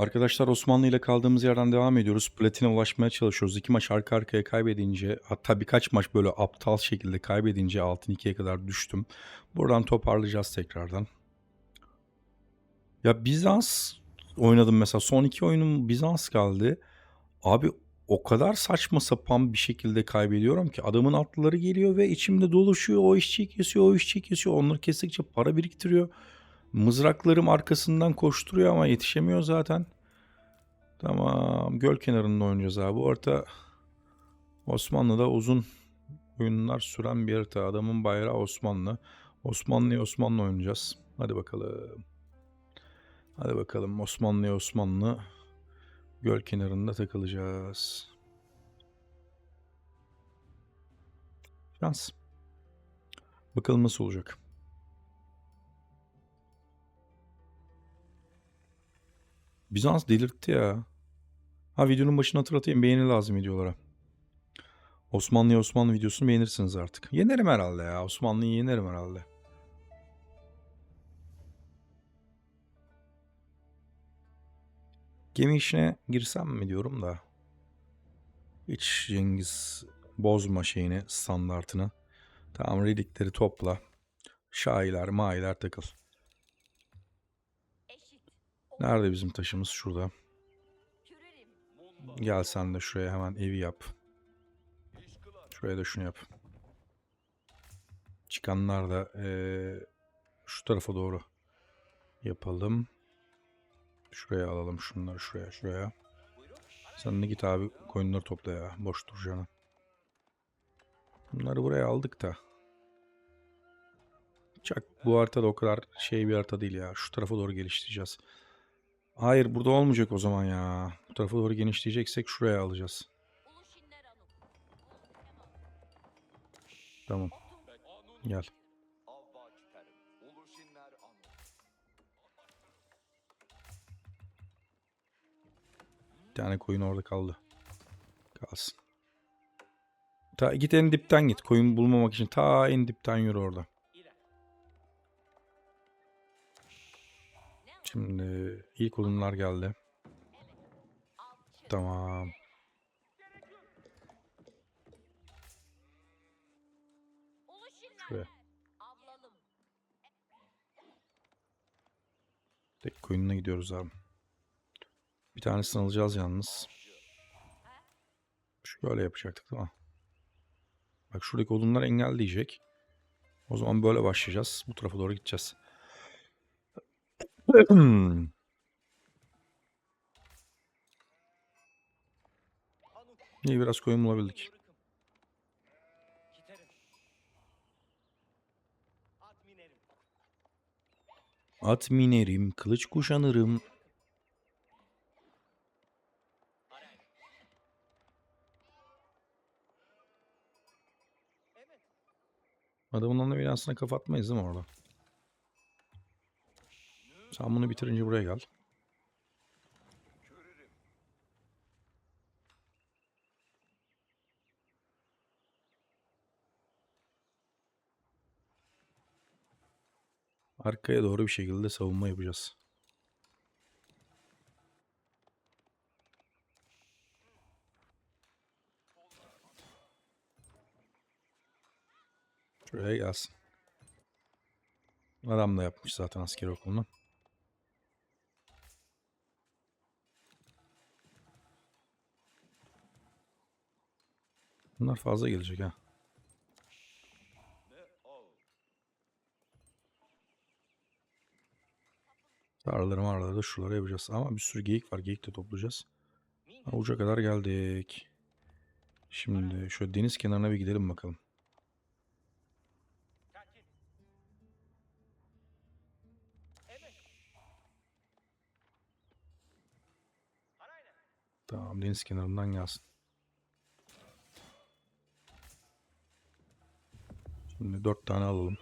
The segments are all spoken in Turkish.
Arkadaşlar Osmanlı ile kaldığımız yerden devam ediyoruz. Platine ulaşmaya çalışıyoruz. İki maç arka arkaya kaybedince hatta birkaç maç böyle aptal şekilde kaybedince altın ikiye kadar düştüm. Buradan toparlayacağız tekrardan. Ya Bizans oynadım mesela. Son iki oyunum Bizans kaldı. Abi o kadar saçma sapan bir şekilde kaybediyorum ki adamın atlıları geliyor ve içimde dolaşıyor. O işçiyi kesiyor, o işçiyi kesiyor. Onları kestikçe para biriktiriyor. Mızraklarım arkasından koşturuyor ama yetişemiyor zaten. Tamam. Göl kenarında oynayacağız abi. Bu harita Osmanlı'da uzun oyunlar süren bir harita. Adamın bayrağı Osmanlı. Osmanlı'ya Osmanlı oynayacağız. Hadi bakalım. Hadi bakalım. Osmanlı'ya Osmanlı. Göl kenarında takılacağız. Şans. Bakalım nasıl olacak. Bizans delirtti ya. Ha videonun başına hatırlatayım. Beğeni lazım videolara. Osmanlı'ya Osmanlı videosunu beğenirsiniz artık. Yenerim herhalde ya. Osmanlı'yı yenerim herhalde. Gemi işine girsem mi diyorum da. Hiç Cengiz bozma şeyini, standartını. Tamam redikleri topla. Şahiler, mahiler takıl. Nerede bizim taşımız? Şurada. Gel sen de şuraya hemen evi yap. Şuraya da şunu yap. Çıkanlar da eee, şu tarafa doğru yapalım. Şuraya alalım şunları şuraya şuraya. Sen de git abi koyunları topla ya. Boş duracağına. Bunları buraya aldık da. Çak bu harita da o kadar şey bir harita değil ya. Şu tarafa doğru geliştireceğiz. Hayır burada olmayacak o zaman ya. Bu tarafa doğru genişleyeceksek şuraya alacağız. Tamam. Gel. Bir tane koyun orada kaldı. Kalsın. Ta, git en dipten git. Koyun bulmamak için ta en dipten yürü orada. Şimdi ilk odunlar geldi. Tamam. Şuraya. Tek koyununa gidiyoruz abi. Bir tanesini alacağız yalnız. Şöyle yapacaktık değil mi? Bak şuradaki odunlar engelleyecek. O zaman böyle başlayacağız. Bu tarafa doğru gideceğiz. İyi biraz koyun bulabildik. At minerim, kılıç kuşanırım. Adamın ana binasına kafa atmayız değil mi orada? Sen bunu bitirince buraya gel. Arkaya doğru bir şekilde savunma yapacağız. Şuraya gelsin. Adam da yapmış zaten askeri okulunu. Bunlar fazla gelecek ha. Tarlaları marlaları da şuralara yapacağız. Ama bir sürü geyik var. Geyik de toplayacağız. Ha, uca kadar geldik. Şimdi şöyle deniz kenarına bir gidelim bakalım. Tamam deniz kenarından gelsin. Şimdi dört tane alalım.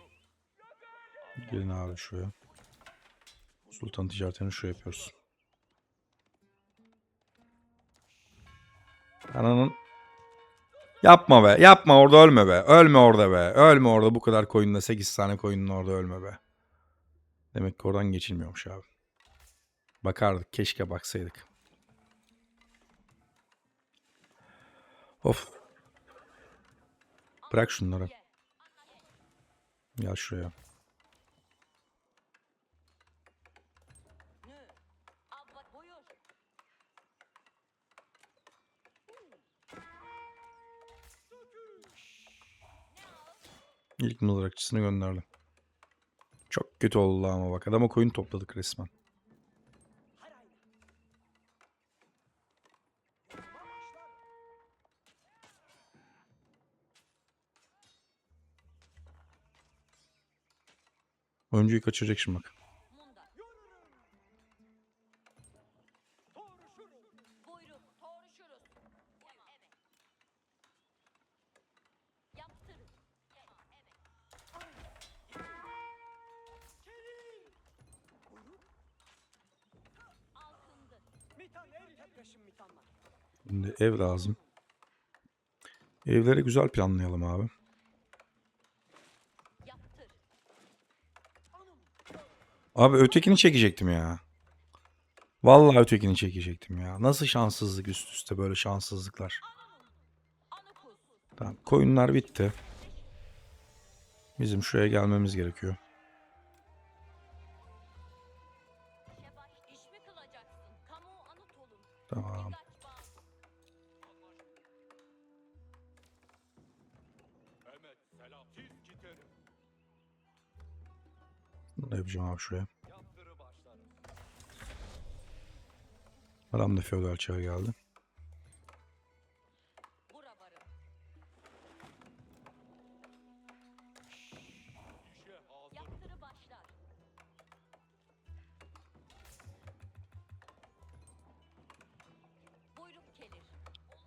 Gelin abi şuraya. Sultan ticaretini şu yapıyoruz. Ananın Yapma be. Yapma orada ölme be. Ölme orada be. Ölme orada bu kadar koyunla 8 tane koyunun orada ölme be. Demek ki oradan geçilmiyormuş abi. Bakardık. Keşke baksaydık. Of. Bırak şunları. Gel şuraya. İlk mızrakçısını gönderdim. Çok kötü oldu ama bak. Adama koyun topladık resmen. Oyuncuyu kaçıracak şimdi bak. Ev lazım. Evleri güzel planlayalım abi. Abi ötekini çekecektim ya. Vallahi ötekini çekecektim ya. Nasıl şanssızlık üst üste böyle şanssızlıklar. Tamam koyunlar bitti. Bizim şuraya gelmemiz gerekiyor. Tamam. Bunu da yapacağım abi şuraya. Adam da feodal çağa geldi.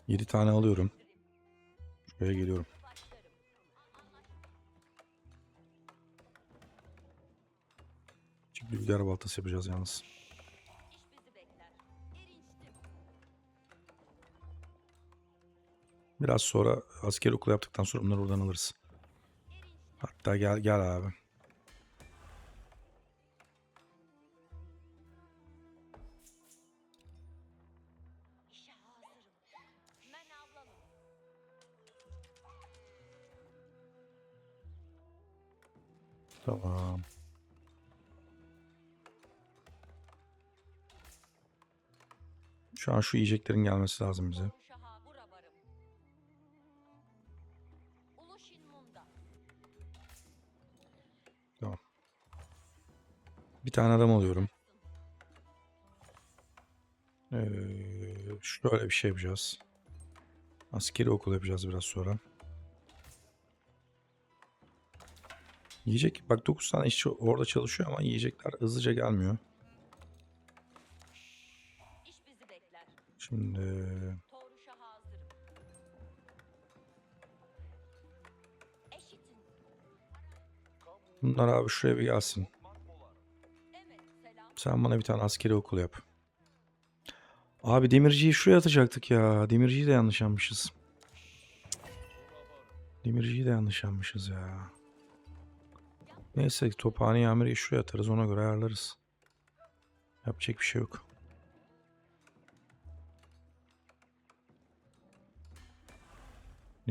7 tane alıyorum. Şuraya geliyorum. Rüzgar baltası yapacağız yalnız. Biraz sonra asker okulu yaptıktan sonra bunları oradan alırız. Hatta gel gel abi. Tamam. Şu an şu yiyeceklerin gelmesi lazım bize. Tamam. Bir tane adam alıyorum. Ee, şöyle bir şey yapacağız. Askeri okul yapacağız biraz sonra. Yiyecek bak 9 tane işçi orada çalışıyor ama yiyecekler hızlıca gelmiyor. Şimdi. Eşitin. bunlar abi şuraya bir gelsin. Sen bana bir tane askeri okul yap. Abi demirciyi şuraya atacaktık ya. Demirciyi de yanlış yapmışız. Demirciyi de yanlış yapmışız ya. Neyse tophane yamireyi şuraya atarız ona göre ayarlarız. Yapacak bir şey yok.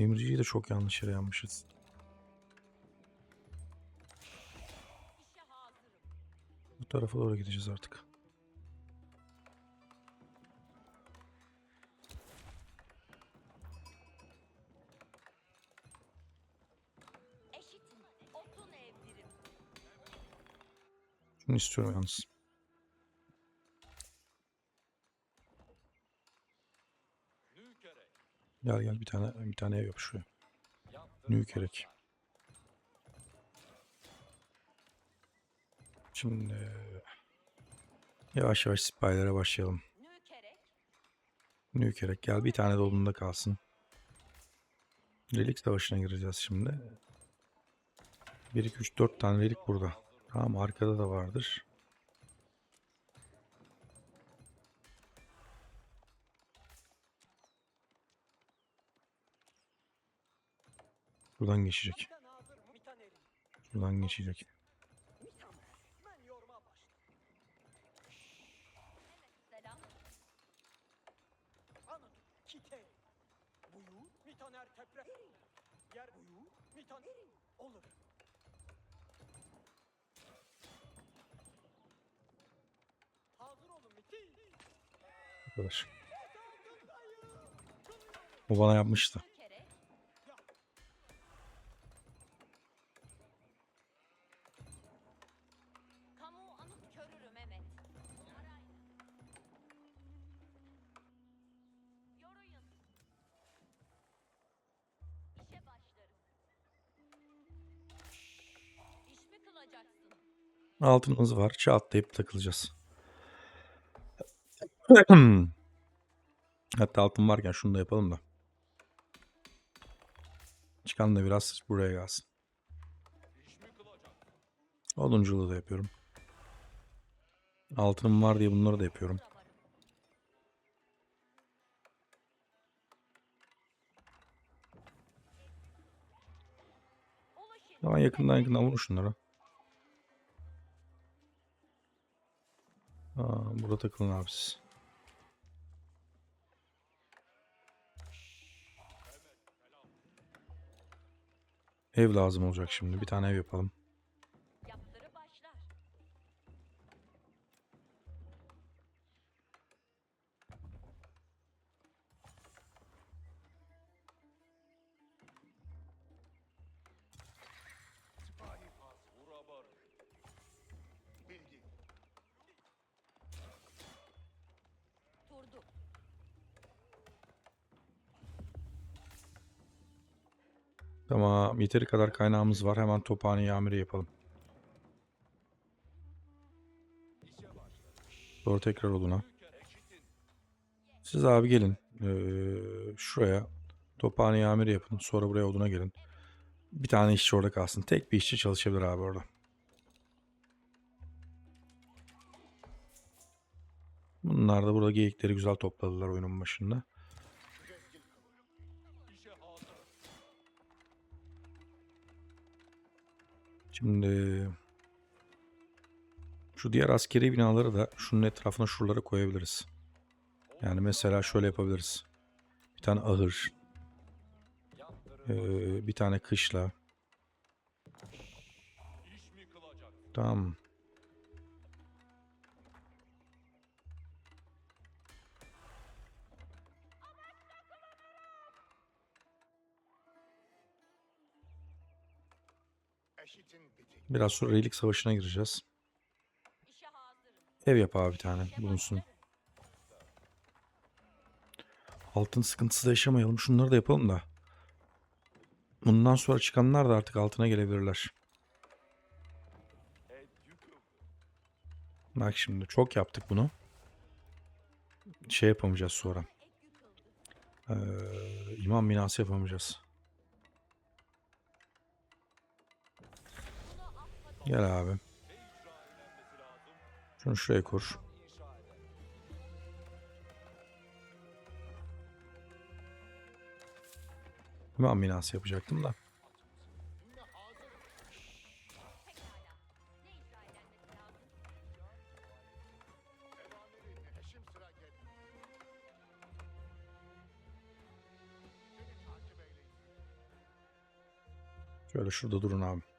Demirciyi de çok yanlış yere hazırım. Bu tarafa doğru gideceğiz artık. Şunu istiyorum yalnız. Gel gel bir tane bir tane ev yap şuraya. Yaptırı Nükerek. Şimdi yavaş yavaş sipahilere başlayalım. Nükerek. Gel bir tane dolunda kalsın. Relik savaşına gireceğiz şimdi. 1 2 3 4 tane relik burada. Tamam arkada da vardır. Şuradan geçecek. Şuradan geçecek. Olur. Arkadaş. Bu bana yapmıştı. Altınımız var. Çatlayıp takılacağız. Hatta altın varken şunu da yapalım da. Çıkan da biraz buraya gelsin. Odunculuğu da yapıyorum. Altınım var diye bunları da yapıyorum. Hemen yakından yakından vurun şunlara. Aa, burada takılın abi siz. Ev lazım olacak şimdi. Bir tane ev yapalım. Tamam. Yeteri kadar kaynağımız var. Hemen tophane yamiri yapalım. Doğru tekrar eşitin. Siz abi gelin. Ee, şuraya tophane yamiri yapın. Sonra buraya oduna gelin. Bir tane işçi orada kalsın. Tek bir işçi çalışabilir abi orada. Bunlar da burada geyikleri güzel topladılar oyunun başında. Şimdi şu diğer askeri binaları da şunun etrafına şuralara koyabiliriz. Yani mesela şöyle yapabiliriz. Bir tane ahır, ee, bir tane kışla. Tamam. Biraz sonra Reylik Savaşı'na gireceğiz. Ev yap abi bir tane bulunsun. Altın sıkıntısı da yaşamayalım. Şunları da yapalım da. Bundan sonra çıkanlar da artık altına gelebilirler. Bak şimdi çok yaptık bunu. Şey yapamayacağız sonra. Ee, imam binası yapamayacağız. Gel abi. Şunu şuraya kur. İmam binası yapacaktım da. Şöyle şurada durun abi.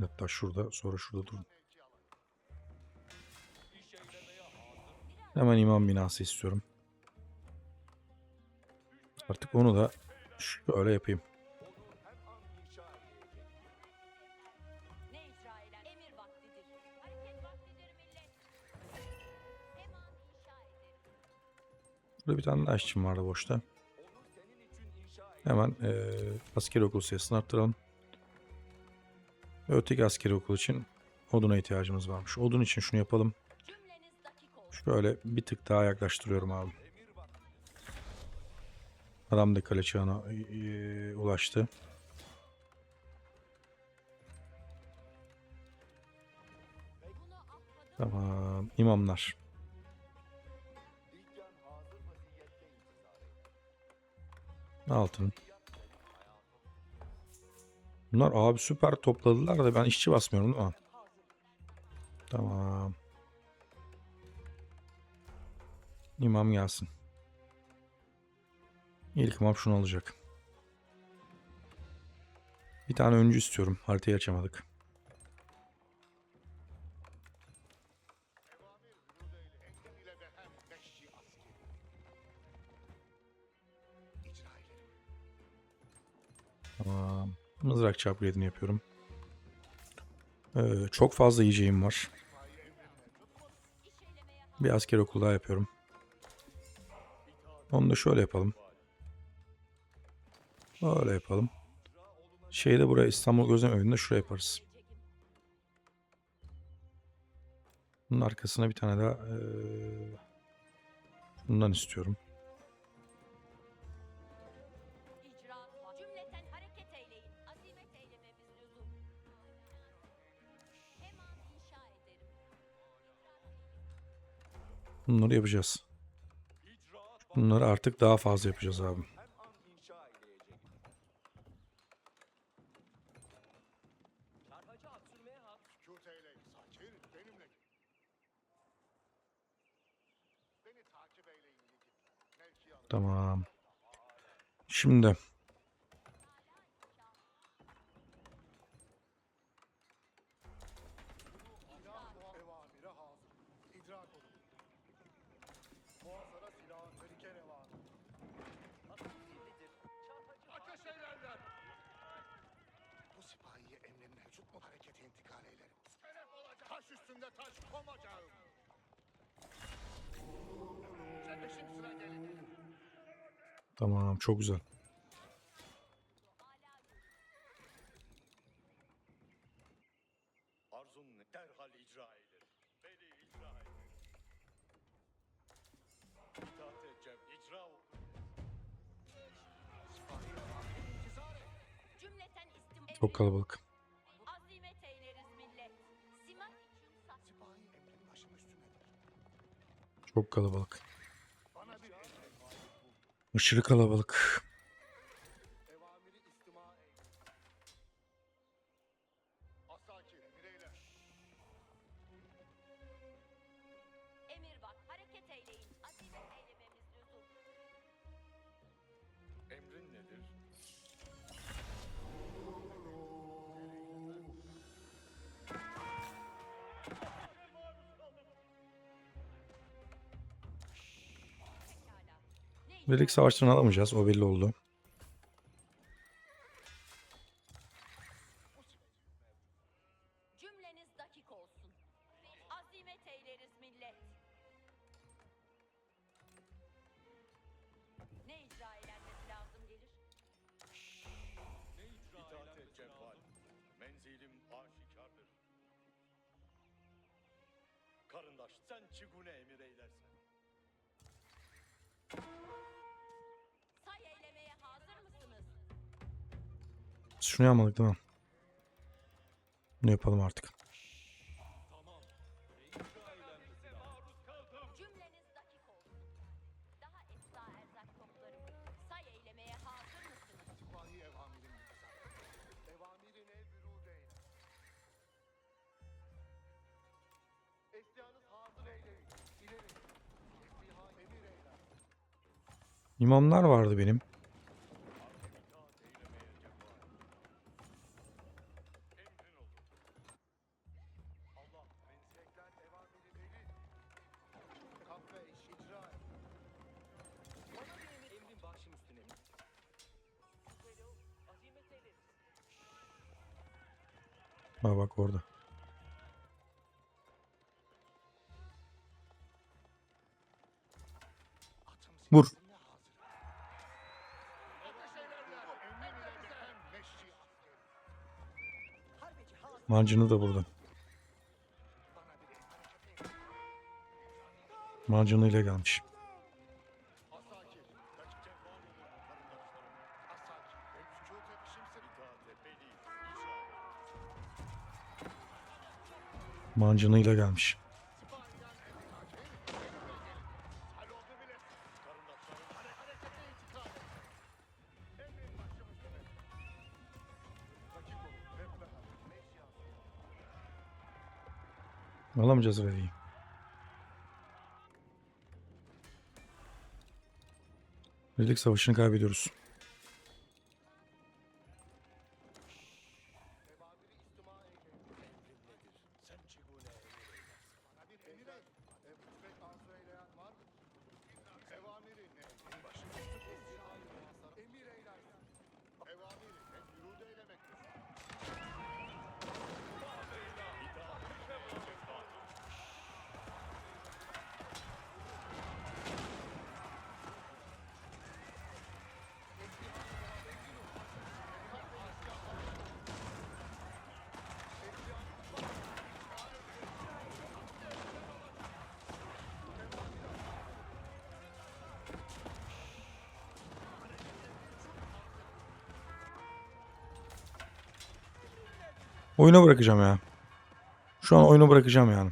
Hatta şurada sonra şurada durun. Hemen imam binası istiyorum. Artık onu da şöyle yapayım. Burada bir tane işçim vardı boşta. Hemen eee askeri okul sayısını arttıralım. Öteki askeri okul için oduna ihtiyacımız varmış. Odun için şunu yapalım. Şöyle bir tık daha yaklaştırıyorum abi. Adam da kale çağına eee, ulaştı. Bunu affadım. Tamam. İmamlar. Altın. Bunlar abi süper topladılar da ben işçi basmıyorum değil mi? Tamam. İmam gelsin. İlk map şunu alacak. Bir tane öncü istiyorum. Haritayı açamadık. Tamam. Mızrak upgrade'ini yapıyorum. Ee, çok fazla yiyeceğim var. Bir asker okulu daha yapıyorum. Onu da şöyle yapalım. Böyle yapalım. Şeyi de buraya İstanbul Gözlem Evi'nde şuraya yaparız. Bunun arkasına bir tane daha eee, bundan istiyorum. Bunları yapacağız. Bunları artık daha fazla yapacağız abi. hem an et. Cümleten istim... Çok kalabalık. Azimet eyleriz millet. Simat için sat. Sipahi emrin başım üstünedir. Çok kalabalık. Bana bir emret. Aşırı kalabalık. Emir bak hareket eyleyin. Azimet eylememiz lüzum. Emrin nedir? Dedik savaştan alamayacağız. O belli oldu. Cümleniz dakik olsun. Azimet eyleriz millet. Ne icra eylenmesi lazım gelir? İtaat et cevval. Menzilim aşikardır. Karındaş sen çigune emir eylersen. Şunu yapmadık değil mi? Bunu yapalım artık. Cümleniz dakik olsun. Kahve iş icra et. Bana bir emir emrin başım üstüne eyleriz. Bak orada. Vur. Mancını da burada. Et. Mancını ile gelmiş. Sipahiden emri Birlik savaşını kaybediyoruz. Oyunu bırakacağım ya. Şu an oyunu bırakacağım yani.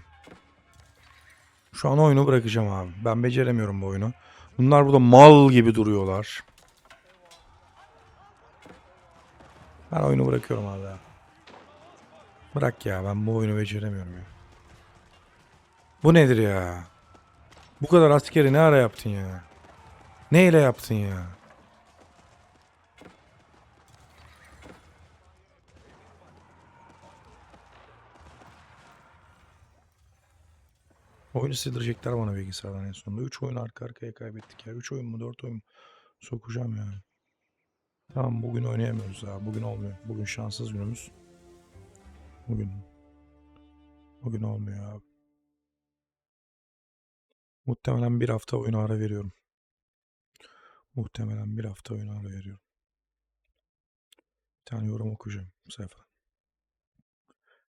Şu an oyunu bırakacağım abi. Ben beceremiyorum bu oyunu. Bunlar burada mal gibi duruyorlar. Ben oyunu bırakıyorum abi ya. Bırak ya ben bu oyunu beceremiyorum ya. Bu nedir ya? Bu kadar askeri ne ara yaptın ya? Neyle yaptın ya? Oyunu sildirecekler bana bilgisayardan en sonunda. 3 oyun arka arkaya kaybettik ya. 3 oyun mu 4 oyun mu? Sokacağım yani. Tamam bugün oynayamıyoruz abi. Bugün olmuyor. Bugün şanssız günümüz. Bugün. Bugün olmuyor abi. Muhtemelen bir hafta oyuna ara veriyorum. Muhtemelen bir hafta oyuna ara veriyorum. Bir tane yorum okuyacağım bu sefer.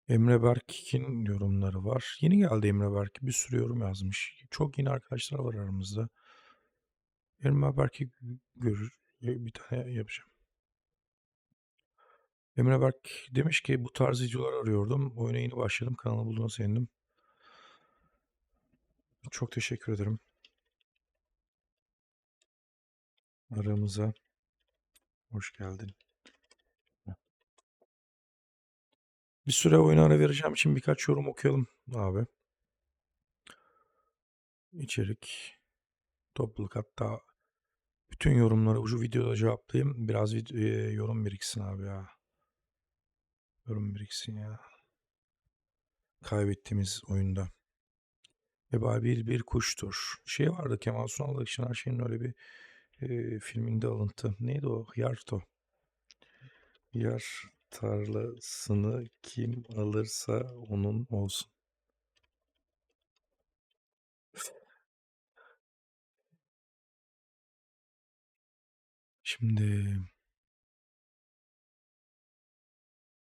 Emre Berk'in yorumları var. Yeni geldi Emre Berk. Bir sürü yorum yazmış. Çok yeni arkadaşlar var aramızda. Emre Berk'i görür. Bir tane yapacağım. Emre Berk demiş ki bu tarz videolar arıyordum. Oyuna yeni başladım. Kanalı bulduğuna sevindim. Çok teşekkür ederim. Aramıza hoş geldin. Bir süre oyuna ara vereceğim için birkaç yorum okuyalım abi. İçerik, topluluk hatta bütün yorumları ucu videoda cevaplayayım. Biraz vid- e, yorum biriksin abi ya. Yorum biriksin ya. Kaybettiğimiz oyunda. Ebabil bir kuştur. Şey vardı Kemal Sunal Akşener şeyin öyle bir e, filminde alıntı. Neydi o? Hıyarto. Hıyar tarlasını kim alırsa onun olsun. Şimdi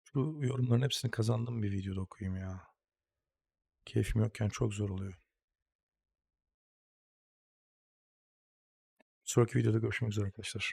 şu yorumların hepsini kazandığım bir videoda okuyayım ya. Keyfim yokken çok zor oluyor. Sonraki videoda görüşmek üzere arkadaşlar.